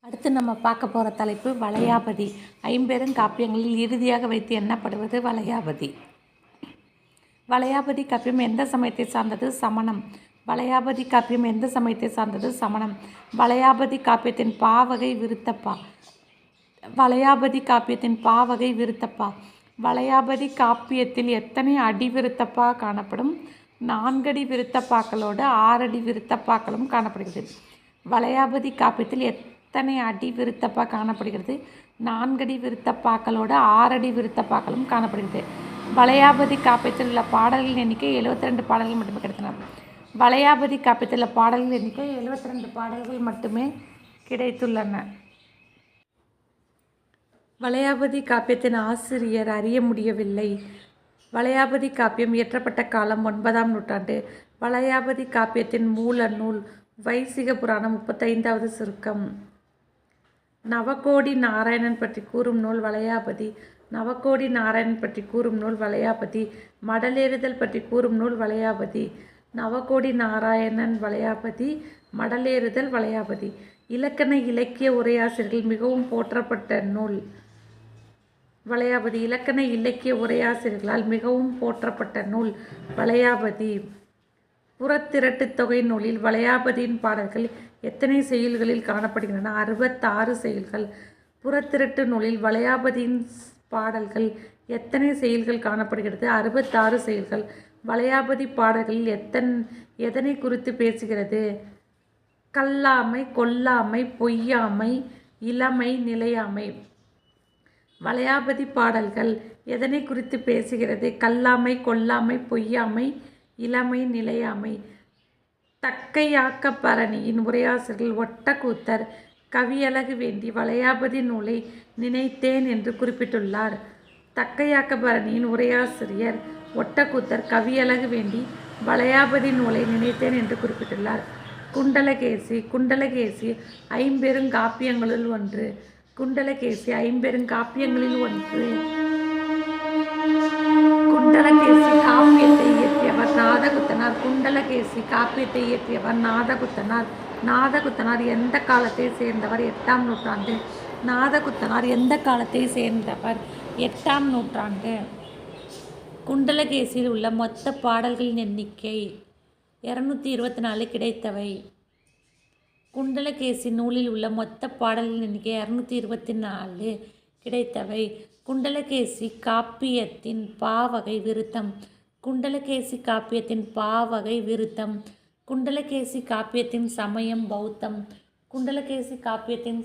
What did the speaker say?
அடுத்து நம்ம பார்க்க போகிற தலைப்பு வளையாபதி. ஐம்பெரும் காப்பியங்களில் இறுதியாக வைத்து எண்ணப்படுவது வளையாபதி. வளையாபதி காப்பியம் எந்த சமயத்தை சார்ந்தது? சமணம். வளையாபதி காப்பியம் எந்த சமயத்தை சார்ந்தது? சமணம். வளையாபதி காப்பியத்தின் பாவகை விருத்தப்பா. வளையாபதி காப்பியத்தின் பாவகை விருத்தப்பா. வளையாபதி காப்பியத்தில் எத்தனை அடி விருத்தப்பா காணப்படும்? நான்கடி விருத்தப்பாக்களோடு ஆறடி விருத்தப்பாக்களும் காணப்படுகிறது. வளையாபதி காப்பியத்தில் எத் எத்தனை அடி விருத்தப்பா காணப்படுகிறது? நான்கடி விருத்தப்பாக்களோடு ஆறடி விருத்தப்பாக்களும் காணப்படுகிறது. வளையாபதி காப்பியத்தில் உள்ள பாடல்களின் எண்ணிக்கை எழுபத்தி ரெண்டு பாடல்கள் மட்டுமே கிடைத்தன. வளையாபதி காப்பியத்தில் உள்ள பாடல்கள் எண்ணிக்கை எழுபத்தி ரெண்டு பாடல்கள் மட்டுமே கிடைத்துள்ளன. வளையாபதி காப்பியத்தின் ஆசிரியர் அறிய முடியவில்லை. வளையாபதி காப்பியம் இயற்றப்பட்ட காலம் ஒன்பதாம் நூற்றாண்டு. வளையாபதி காப்பியத்தின் மூல நூல் வைசிக புராணம் முப்பத்தைந்தாவது சுருக்கம். நவகோடி நாராயணன் பற்றி கூறும் நூல் வளையாபதி நவகோடி நாராயணன் பற்றி கூறும் நூல் வளையாபதி மடலேறுதல் பற்றி கூறும் நூல் வளையாபதி நவகோடி நாராயணன் வளையாபதி மடலேறுதல் வளையாபதி. இலக்கண இலக்கிய உரையாசிரியர்கள் மிகவும் போற்றப்பட்ட நூல். வளையாபதி இலக்கண இலக்கிய உரையாசிரியர்களால் மிகவும் போற்றப்பட்ட நூல் வளையாபதி. புறத்திரட்டு தொகை நூலில் வளையாபதியின் பாடல்கள் எத்தனை செயல்களில் காணப்படுகின்றன? அறுபத்தாறு செயல்கள். புறத்திரட்டு நூலில் வளையாபதியின் பாடல்கள் எத்தனை செயல்கள் காணப்படுகிறது? அறுபத்தாறு செயல்கள். வளையாபதி பாடல்களில் எத்தன் எதனை குறித்து பேசுகிறது? கல்லாமை கொல்லாமை பொய்யாமை இளமை நிலையாமை. வளையாபதி பாடல்கள் எதனை குறித்து பேசுகிறது? கல்லாமை கொல்லாமை பொய்யாமை இளமை நிலையாமை. தக்கையாக்க பரணியின் உரையாசிரியர்கள் ஒட்டக்கூத்தர் கவியழகு வேண்டி வளையாபதி நூலை நினைத்தேன் என்று குறிப்பிட்டுள்ளார். தக்கையாக்க பரணியின் உரையாசிரியர் ஒட்டக்கூத்தர் கவியழகு வேண்டி வளையாபதி நூலை நினைத்தேன் என்று குறிப்பிட்டுள்ளார். குண்டலகேசி குண்டலகேசி ஐம்பெருங்காப்பியங்களுள் ஒன்று. குண்டலகேசி ஐம்பெருங்காப்பியங்களில் ஒன்று. குண்டலகேசி காப்பியத்தை இயற்றியவர் நாதகுத்தனார். நாதகுத்தனார் எந்த காலத்தை சேர்ந்தவர்? எட்டாம் நூற்றாண்டு. நாதகுத்தனார் எந்த காலத்தை சேர்ந்தவர்? எட்டாம் நூற்றாண்டு. குண்டலகேசியில் உள்ள மொத்த பாடல்களின் எண்ணிக்கை இரநூத்தி இருபத்தி நாலு கிடைத்தவை. குண்டலகேசி நூலில் உள்ள மொத்த பாடல்களின் எண்ணிக்கை இரநூத்தி இருபத்தி நாலு கிடைத்தவை. குண்டலகேசி காப்பியத்தின் பாவகை விருத்தம். குண்டலகேசி காப்பியத்தின் பாவகை விருத்தம். குண்டலகேசி காப்பியத்தின் சமயம் பௌத்தம். குண்டலகேசி காப்பியத்தின்